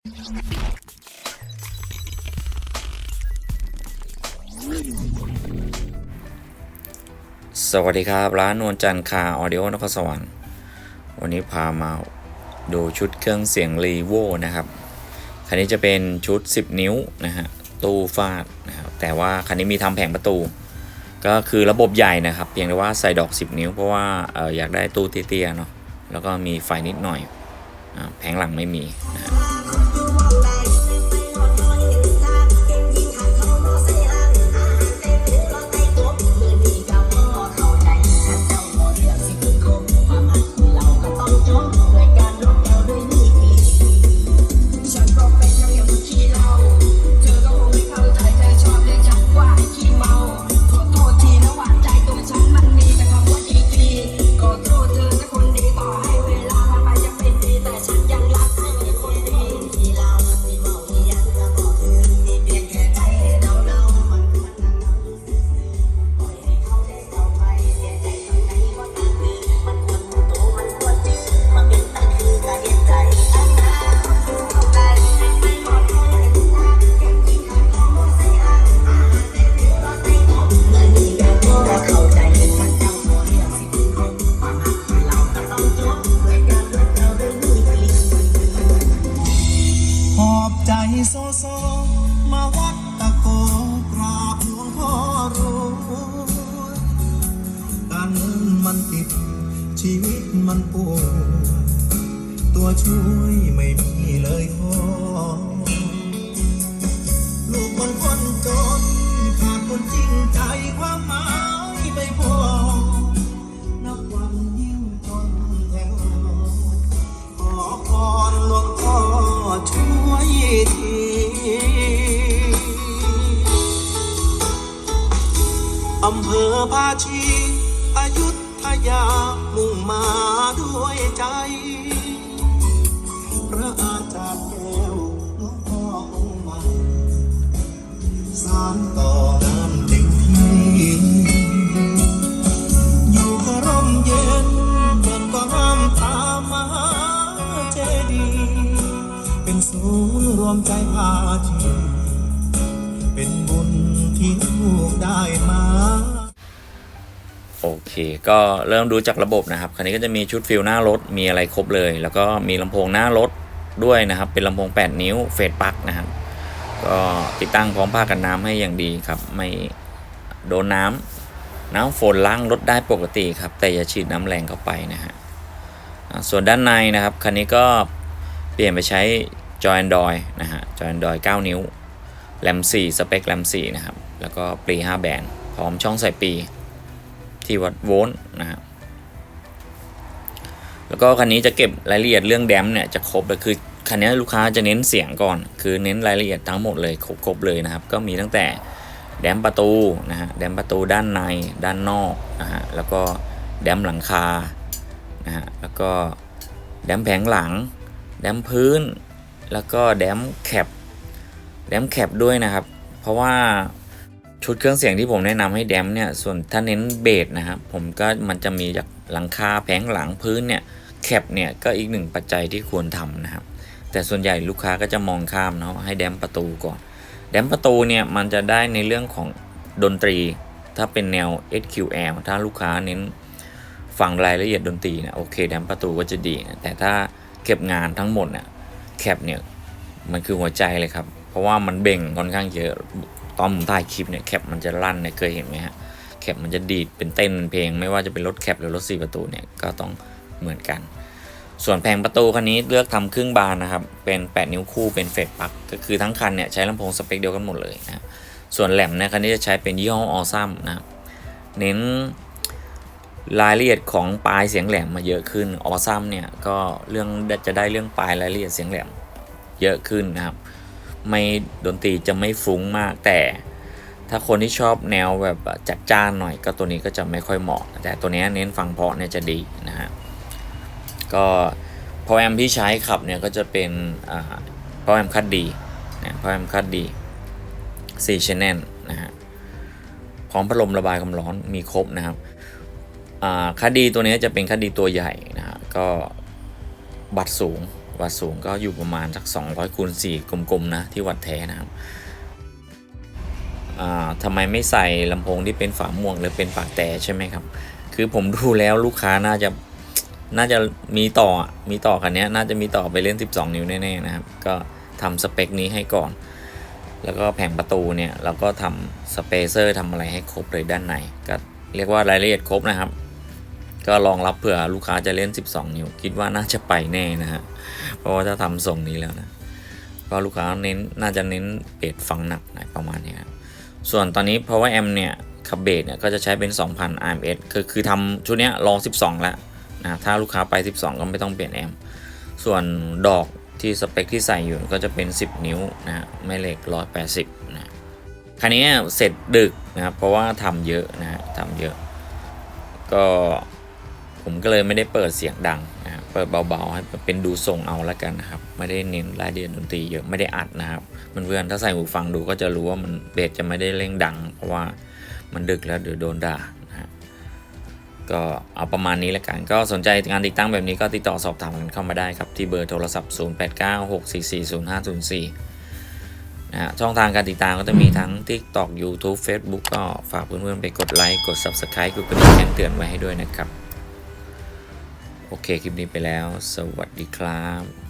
สวัสดีครับ ร้านนวลจันทร์คาออเดิโอนครสวรรค์วันนี้พามาดูชุดเครื่องเสียงรีโวนะครับ คันนี้จะเป็นชุด 10 นิ้วนะฮะตู้ฟาดนะครับแต่ว่าคันนี้มีทำแผงประตู ก็คือระบบใหญ่นะครับ เพียงแต่ว่าใส่ดอก 10 นิ้วเพราะว่าอออยากได้ตู้เตี้ยๆเนาะแล้วก็มีไฟนิดหน่อยอแผงหลังไม่มีนะฮะ มาวัดตะโกกราบหลวงพ่อรวยการเงินมันติด ชีวิตมันปวดตัวช่วยไม่มีเลยพอ มาด้วยใจ พระอาจารย์แก้วหลวงพ่อองค์ใหม่สานต่องานเต็มที่อยู่ก็ร่มเย็นเดินก็ห้ามตามมาเจดียเป็นศูนย์รวมใจพาที โอเค ก็เริ่มดูจากระบบนะครับ คันนี้ก็จะมีชุดฟิลหน้ารถ มีอะไรครบเลย แล้วก็มีลำโพงหน้ารถด้วยนะครับ เป็นลำโพง 8 นิ้วเฟสปักนะครับ ก็ติดตั้งพร้อมผ้ากันน้ำให้อย่างดีครับ ไม่โดนน้ำน้ำฝนล้างรถได้ปกติครับ แต่อย่าฉีดน้ำแรงเข้าไปนะฮะ ส่วนด้านในนะครับ คันนี้ก็เปลี่ยนไปใช้จอย Android นะฮะ จอย Android 9นิ้ว แรม4สเปคแรม4นะครับ แล้วก็ปรี5แบนพร้อมช่องใส่ปี ที่วัดโวลต์นะฮะแล้วก็คันนี้จะเก็บรายละเอียดเรื่องแดมเนี่ยจะครบเลยคือคันนี้ลูกค้าจะเน้นเสียงก่อน คือเน้นรายละเอียดทั้งหมดเลยครบครบเลยนะครับ ก็มีตั้งแต่แดมประตูนะฮะแดมประตูด้านในด้านนอกนะฮะแล้วก็แดมหลังคานะฮะแล้วก็แดมแผงหลัง แดมพื้น แล้วก็แดมแคปแดมแคปด้วยนะครับ เพราะว่า ชุดเครื่องเสียงที่ผมแนะนำให้แดมเนี่ยส่วนถ้าเน้นเบสนะครับผมก็มันจะมีจากหลังคาแผงหลังพื้นเนี่ยแคปเนี่ยก็อีกหนึ่งปัจจัยที่ควรทำนะครับ แต่ส่วนใหญ่ลูกค้าก็จะมองข้ามเนาะให้แดมประตูก่อน แดมประตูเนี่ยมันจะได้ในเรื่องของดนตรี ถ้าเป็นแนว SQL ถ้าลูกค้าเน้นฟังรายละเอียดดนตรีเนี่ยโอเคแดมประตูก็จะดีนะแต่ถ้าเก็บงานทั้งหมดเนี่ยแคปเนี่ยมันคือหัวใจเลยครับ เพราะว่ามันเบ่งค่อนข้างเยอะ ตอนผมถ่ายคลิปเนี่ยแคปมันจะลั่นเนี่ยเคยเห็นไหมฮะแคปมันจะดีดเป็นเต้นเพลง ไม่ว่าจะเป็นรถแคปหรือรถสี่ประตูเนี่ยก็ต้องเหมือนกัน ส่วนแผงประตูคันนี้เลือกทำครึ่งบานนะครับ เป็น 8 นิ้วคู่เป็นเฟดปักก็คือทั้งคันเนี่ยใช้ลำโพงสเปคเดียวกันหมดเลยนะส่วนแหลมเนี่ยคันนี้จะใช้เป็นยี่ห้อออซัมนะเน้นรายละเอียดของปลายเสียงแหลมมาเยอะขึ้นออซัมเนี่ยก็เรื่องจะได้เรื่องปลายรายละเอียดเสียงแหลมเยอะขึ้นนะครับ ไม่ดนตรีจะไม่ฟุ้งมากแต่ ถ้าคนที่ชอบแนวแบบจัดจ้านหน่อยก็ตัวนี้ก็จะไม่ค่อยเหมาะ แต่ตัวนี้เน้นฟังเพาะเนี่ยจะดีนะฮะก็พอแอมที่ใช้ขับเนี่ยก็จะเป็นพอแอมคัดดีนะพอแอมคัดดี4 channel นะฮะพร้อมพัดลมระบายความร้อนมีครบนะครับคัดดีตัวนี้จะเป็นคัดดีตัวใหญ่นะฮะก็บัตรสูง วัดสูงก็อยู่ประมาณสัก 200คูณ4กลมๆนะที่วัดแท้นะครับทำไมไม่ใส่ลำโพงที่เป็นฝาม่วงหรือเป็นปากแต่ใช่ไหมครับ คือผมดูแล้วลูกค้าน่าจะน่าจะมีต่อมีต่อคันเนี้ยน่าจะมีต่อไปเล่น 12 นิ้วแน่ๆนะครับ ก็ทำสเปคนี้ให้ก่อน แล้วก็แผงประตูเนี่ยเราก็ทำสเปเซอร์ทำอะไรให้ครบเลยด้านในก็เรียกว่ารายละเอียดครบนะครับ ก็รองรับเผื่อลูกค้าจะเล่น 12 นิ้ว คิดว่าน่าจะไปแน่นะฮะ เพราะว่าถ้าทำส่งนี้แล้วนะ ก็ลูกค้าเน้นน่าจะเน้นเบสฟังหนักหน่อยประมาณนี้ครับส่วนตอนนี้ power amp เนี่ยคับเบสเนี่ยก็จะใช้เป็น 2,000 RMS คือคือทำชุดนี้ลอง 12 แล้วนะถ้าลูกค้าไป 12 ก็ไม่ต้องเปลี่ยนแอมส่วนดอกที่สเปคที่ใส่อยู่ก็จะเป็น 10 นิ้วนะฮะแม่เหล็ก 180นะคันนี้เสร็จดึกนะครับเพราะว่าทำเยอะนะทำเยอะ ก็ ผมก็เลยไม่ได้เปิดเสียงดังนะเปิดเบาๆให้เป็นดูทรงเอาละกันนะครับ ไม่ได้เน้นรายละเอียดดนตรีเยอะไม่ได้อัดนะครับเพื่อนๆถ้าใส่หูฟังดูก็จะรู้ว่ามันเบสจะไม่ได้เร่งดัง เพราะว่ามันดึกแล้วเดี๋ยวโดนด่านะฮะก็เอาประมาณนี้ละกัน ก็สนใจงานติดตั้งแบบนี้ก็ติดต่อสอบถามกันเข้ามาได้ครับ ที่เบอร์โทรศัพท์ 0896440504นะฮะช่องทางการติดตามก็จะมีทั้ง TikTok YouTube Facebook ก็ฝากเพื่อนๆไปกดไลค์ กด Subscribe กดกระดิ่งแจ้งเตือนไว้ให้ด้วยนะครับ โอเคคลิปนี้ไปแล้ว สวัสดีครับ